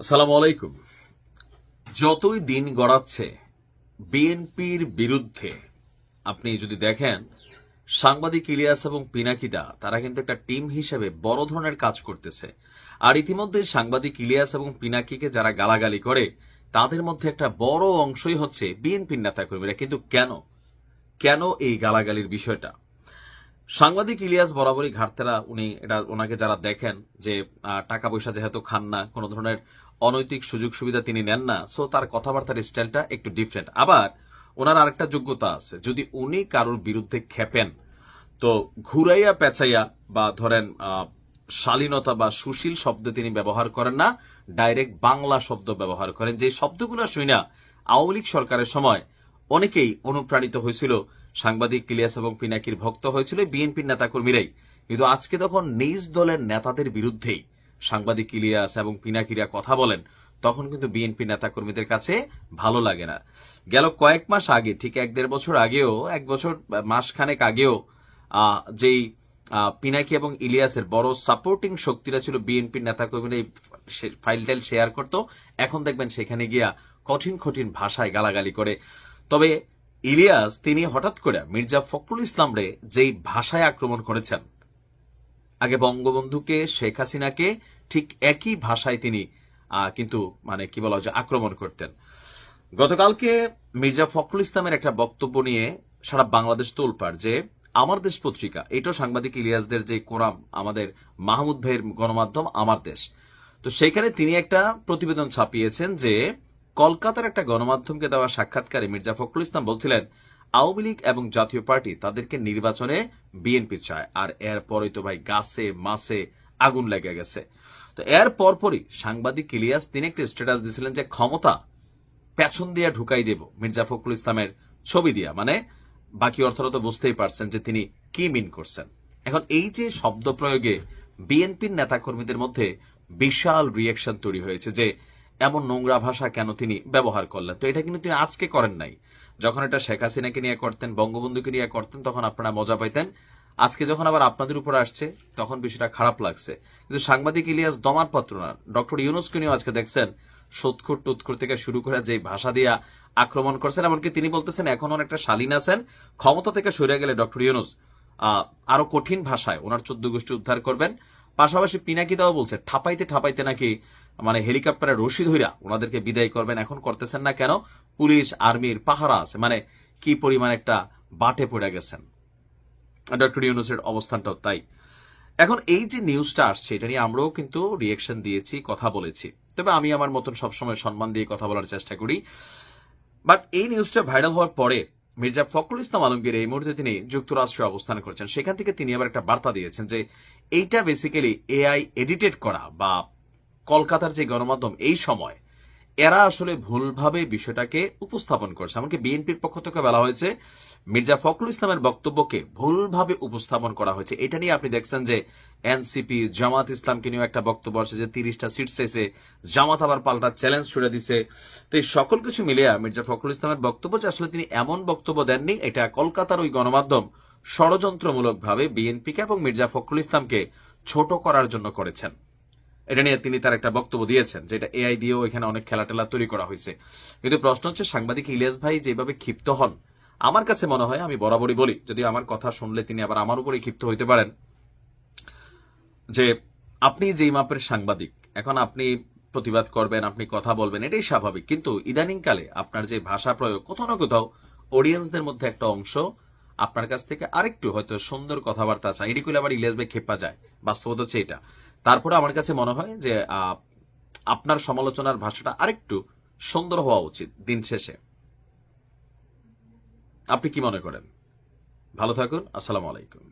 আসসালামু আলাইকুম। যতই দিন গড়াচ্ছে, বিএনপির বিরুদ্ধে আপনি যদি দেখেন, সাংবাদিক ইলিয়াস এবং পিনাকিদা, তারা কিন্তু একটা টিম হিসেবে বড় ধরনের কাজ করতেছে। আর ইতিমধ্যে সাংবাদিক ইলিয়াস এবং পিনাকিকে যারা গালাগালি করে, তাদের মধ্যে একটা বড় অংশই হচ্ছে বিএনপির নেতাকর্মীরা। কিন্তু কেন? কেন এই গালাগালির বিষয়টা? সাংবাদিক ইলিয়াস বরাবরই ঘাটতেরা, উনি এটা, ওনাকে যারা দেখেন যে টাকা পয়সা যেহেতু খান না, কোনো ধরনের অনৈতিক সুযোগ সুবিধা তিনি নেন না সো তার কথাবার্তার স্টাইলটা একটু ডিফারেন্ট আবার ওনার আরেকটা যোগ্যতা আছে, যদি উনি কারোর বিরুদ্ধে খেপেন, তো ঘুরাইয়া পেঁচাইয়া বা ধরেন শালীনতা বা সুশীল শব্দ তিনি ব্যবহার করেন না ডাইরেক্ট বাংলা শব্দ ব্যবহার করেন। যে শব্দগুলো শুই না আওয়ামী লীগ সরকারের সময় অনেকেই অনুপ্রাণিত হয়েছিল সাংবাদিক ইলিয়াস এবং পিনাকির ভক্ত হয়েছিল বিএনপির নেতাকর্মীরাই। কিন্তু আজকে তখন নিজ দলের নেতাদের বিরুদ্ধেই সাংবাদিক ইলিয়াস এবং পিনাকিরা কথা বলেন, তখন কিন্তু বিএনপি নেতাকর্মীদের কাছে ভালো লাগে না। গেল কয়েক মাস আগে, ঠিক এক দেড় বছর আগেও, এক বছর বা মাস খানেক আগেও যেই পিনাকি এবং ইলিয়াসের বড় সাপোর্টিং শক্তিরা ছিল বিএনপির নেতাকর্মীরা এই ফাইল টাইল শেয়ার করতো। এখন দেখবেন সেখানে গিয়া কঠিন কঠিন ভাষায় গালাগালি করে। তবে ইলিয়াস তিনি হঠাৎ করে মির্জা ফখরুল ইসলাম রে যেই ভাষায় আক্রমণ করেছেন। আগে বঙ্গবন্ধুকে, শেখ হাসিনাকে ঠিক একই ভাষায় তিনি কিন্তু মানে কি বলা হয় যে আক্রমণ করতেন। গতকালকে মির্জা ফখরুল ইসলামের একটা বক্তব্য নিয়ে সারা বাংলাদেশ তোলপাড় যে, আমার দেশ পত্রিকা, এটাও সাংবাদিক ইলিয়াসদের যে কোরাম, আমাদের মাহমুদ ভাইয়ের গণমাধ্যম, আমার দেশ। তো সেখানে তিনি একটা প্রতিবেদন ছাপিয়েছেন যে কলকাতার একটা গণমাধ্যমকে দেওয়া সাক্ষাৎকারে মির্জা ফখরুল ইসলাম বলছিলেন, আওয়ামী লীগ এবং জাতীয় পার্টি তাদেরকে নির্বাচনে বিএনপি চায়, আর এরপরই তো ভাই গাছে মাসে আগুন লেগে গেছে। তো এর পরপরই সাংবাদিক ইলিয়াস তিনি একটা স্ট্যাটাস দিয়েছিলেন যে ক্ষমতা পেছন দিয়া ঢুকাই দেব মির্জা ফখরুল ইসলামের ছবি দিয়া। মানে বাকি অর্থটা তো বুঝতেই পারছেন যে তিনি কি মিন করছেন। এখন এই যে শব্দ প্রয়োগে বিএনপির নেতাকর্মীদের মধ্যে বিশাল রিয়েকশন তৈরি হয়েছে যে এমন নোংরা ভাষা কেন তিনি ব্যবহার করলেন? তো এটা কিন্তু তিনি আজকে করেন নাই। যখন এটা শেখ হাসিনাকে নিয়ে করতেন, বঙ্গবন্ধুকে নিয়ে করতেন, তখন আপনারা মজা পাইতেন। আজকে যখন আবার আপনাদের উপর আসছে, তখন বিষয়টা খারাপ লাগছে। কিন্তু সাংবাদিক ইলিয়াস দমার পাত্র না। ডক্টর ইউনুসকে নিয়েও আজকে দেখছেন সোৎখুর টুৎখুর থেকে শুরু করে যে ভাষা দিয়া আক্রমণ করছেন, এমনকি তিনি বলতেছেন, এখন অনেকটা শালীন আছেন। ক্ষমতা থেকে সরে গেলে ডক্টর ইউনুস আরও কঠিন ভাষায় ওনার চোদ্দ গোষ্ঠী উদ্ধার করবেন। পাশাপাশি পিনাকিদাও বলছে, ঠাপাইতে ঠাপাইতে নাকি মানে হেলিকপ্টারে রশি ধইরা ওনাদেরকে বিদায় করবেন, এখন করতেছেন না কেন? পুলিশ আর্মির পাহারা আছে মানে কি পরিমাণ একটা বাটে পড়ে গেছেন। ডক্টর ইউনুসের অবস্থানটাও তাই। এখন এই যে নিউজটা আসছে, এটা নিয়ে আমরাও কিন্তু রিয়েকশন দিয়েছি, কথা বলেছি। তবে আমি আমার মতন সবসময় সম্মান দিয়ে কথা বলার চেষ্টা করি। বাট এই নিউজটা ভাইরাল হওয়ার পরে মির্জা ফখরুল ইসলাম আলমগীর এই মুহূর্তে তিনি যুক্তরাষ্ট্রে অবস্থান করছেন। সেখান থেকে তিনি আবার একটা বার্তা দিয়েছেন যে, এইটা বেসিক্যালি এআই এডিটেড করা বা কলকাতার যে গণমাধ্যম এই সময়, এরা আসলে ভুলভাবে বিষয়টাকে উপস্থাপন করছে। এমনকি বিএনপির পক্ষ থেকে বলা হয়েছে, মির্জা ফখরুল ইসলামের বক্তব্যকে ভুলভাবে উপস্থাপন করা হয়েছে। এটা নিয়ে আপনি দেখছেন যে এনসিপি জামাত ইসলামকে নিয়েও একটা বক্তব্য আছে যে তিরিশটা সিট শেষে জামাত আবার পাল্টা চ্যালেঞ্জ ছুড়ে দিছে। তো এই সকল কিছু মিলিয়ে মির্জা ফখরুল ইসলামের বক্তব্য যে আসলে তিনি এমন বক্তব্য দেননি, এটা কলকাতার ওই গণমাধ্যম ষড়যন্ত্রমূলকভাবে বিএনপিকে এবং মির্জা ফখরুল ইসলামকে ছোট করার জন্য করেছেন। এটা নিয়ে তিনি তার একটা বক্তব্য দিয়েছেন যেটা এআই দিয়েও এখানে অনেক খেলা টেলা তৈরি করা হয়েছে। কিন্তু প্রশ্ন হচ্ছে, সাংবাদিক ইলিয়াস ভাই যেভাবে ক্ষিপ্ত হন, আমার কাছে মনে হয়, আমি বরাবরই বলি যদি আমার কথা শুনলে তিনি আবার আমার উপরেই ক্ষিপ্ত হইতে পারেন, যে আপনি যেই মাপের সাংবাদিক, এখন আপনি প্রতিবাদ করবেন, আপনি কথা বলবেন, এটাই স্বাভাবিক। কিন্তু ইদানিংকালে আপনার যে ভাষা প্রয়োগ, কোথাও না কোথাও অডিয়েন্সদের মধ্যে একটা অংশ আপনার কাছ থেকে আরেকটু হয়তো সুন্দর কথাবার্তা চাই এটি করলে আবার ইলিয়াস ভাই খেপা যায়। বাস্তবতা হচ্ছে এটা। তারপরে আমার কাছে মনে হয় যে আপনার সমালোচনার ভাষাটা আরেকটু সুন্দর হওয়া উচিত দিন শেষে। আপনি কি মনে করেন? ভালো থাকুন, আসসালামু আলাইকুম।